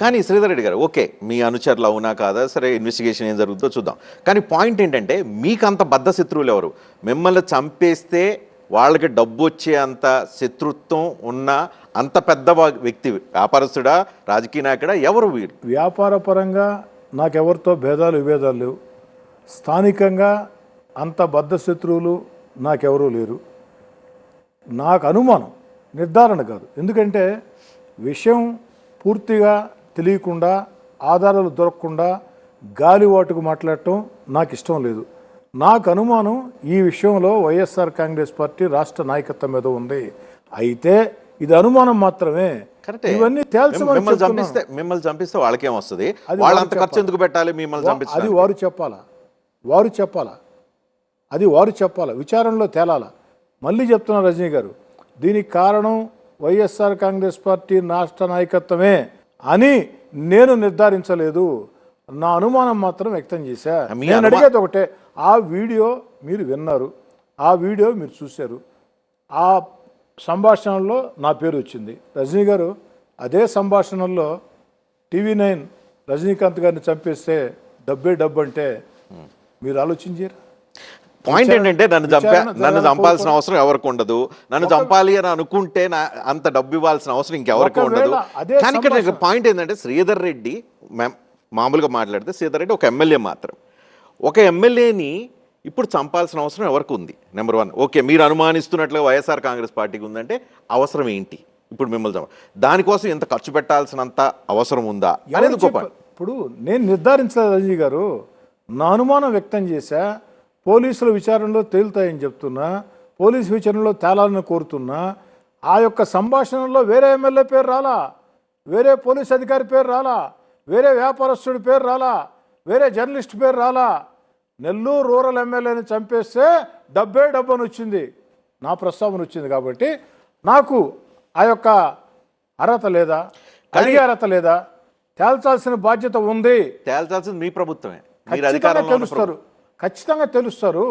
కానీ శ్రీధర్ రెడ్డి గారు ఓకే మీ అనుచరులు అవునా కాదా? సరే ఇన్వెస్టిగేషన్ ఏం జరుగుతుందో చూద్దాం. కానీ పాయింట్ ఏంటంటే మీకు అంత బద్ధ శత్రువులు ఎవరు? మిమ్మల్ని చంపేస్తే వాళ్ళకి డబ్బు వచ్చే అంత శత్రుత్వం ఉన్న అంత పెద్ద వ్యక్తి వ్యాపారస్తుడా రాజకీయ నాయకుడా ఎవరు వీరు వ్యాపార పరంగా నాకెవరితో భేదాలు విభేదాలు లేవు. స్థానికంగా అంత బద్ధ శత్రువులు నాకెవరూ లేరు. నాకు అనుమానం నిర్ధారణ కాదు. ఎందుకంటే విషయం పూర్తిగా తెలియకుండా ఆధారాలు దొరకకుండా గాలివాటుకు మాట్లాడటం నాకు ఇష్టం లేదు. నాకు అనుమానం ఈ విషయంలో వైఎస్ఆర్ కాంగ్రెస్ పార్టీ రాష్ట్ర నాయకత్వం మీద ఉంది. అయితే ఇది అనుమానం మాత్రమే. ఇవన్నీ మిమ్మల్ని. చంపిస్తే మిమ్మల్ని చంపిస్తే వాళ్ళకేం వస్తుంది అది ఖర్చు ఎందుకు పెట్టాలి మిమ్మల్ని అది చంపించాలి వారు చెప్పాలా? వారు చెప్పాలా? అది వారు చెప్పాలా? విచారణలో తేలాలా? మళ్ళీ చెప్తున్నా రజనీ గారు దీనికి కారణం వైఎస్ఆర్ కాంగ్రెస్ పార్టీ రాష్ట్ర నాయకత్వమే. అని నేను నిర్ధారించలేదు. నా అనుమానం మాత్రం వ్యక్తం చేశా. నేను అడిగేది ఒకటే ఆ వీడియో మీరు విన్నారు ఆ వీడియో మీరు చూశారు ఆ సంభాషణలో నా పేరు వచ్చింది. రజనీ గారు అదే సంభాషణల్లో టీవీ నైన్ రజనీకాంత్ గారిని చంపేస్తే డబ్బే డబ్బు అంటే మీరు ఆలోచించారు? పాయింట్ ఏంటంటే నన్ను చంపా నన్ను చంపాల్సిన అవసరం ఎవరికి ఉండదు. నన్ను చంపాలి అని అనుకుంటే నా అంత డబ్బు ఇవ్వాల్సిన అవసరం ఇంకెవరికి ఉండదు. కానీ ఇక్కడ పాయింట్ ఏంటంటే శ్రీధర్ రెడ్డి మామూలుగా మాట్లాడితే శ్రీధర్ రెడ్డి ఒక ఎమ్మెల్యే మాత్రం. ఒక ఎమ్మెల్యేని ఇప్పుడు చంపాల్సిన అవసరం ఎవరికి ఉంది? నెంబర్ వన్ ఓకే మీరు అనుమానిస్తున్నట్లుగా వైఎస్ఆర్ కాంగ్రెస్ పార్టీకి ఉందంటే అవసరం ఏంటి? ఇప్పుడు మిమ్మల్ని చంప దానికోసం ఇంత ఖర్చు పెట్టాల్సినంత అవసరం ఉందా? అనేది గొప్ప ఇప్పుడు నేను నిర్ధారించలేదు రజనీ గారు. నా అనుమానం వ్యక్తం చేశా పోలీసుల విచారణలో తేలుతాయని చెప్తున్నా పోలీసు విచారణలో తేలాలని కోరుతున్నా ఆ యొక్క సంభాషణలో వేరే ఎమ్మెల్యే పేరు రాలా వేరే పోలీస్ అధికారి పేరు రాలా వేరే వ్యాపారస్తుడి పేరు రాలా వేరే జర్నలిస్ట్ పేరు రాలా నెల్లూరు రూరల్ ఎమ్మెల్యేని చంపేస్తే డబ్బే డబ్బని వచ్చింది. నా ప్రస్తావన వచ్చింది కాబట్టి నాకు ఆ యొక్క అర్హత లేదా అడిగే అర్హత లేదా తేల్చాల్సిన బాధ్యత ఉంది. తేల్చాల్సింది మీ ప్రభుత్వమే. తెలుస్తారు. ఖచ్చితంగా తెలుస్తారు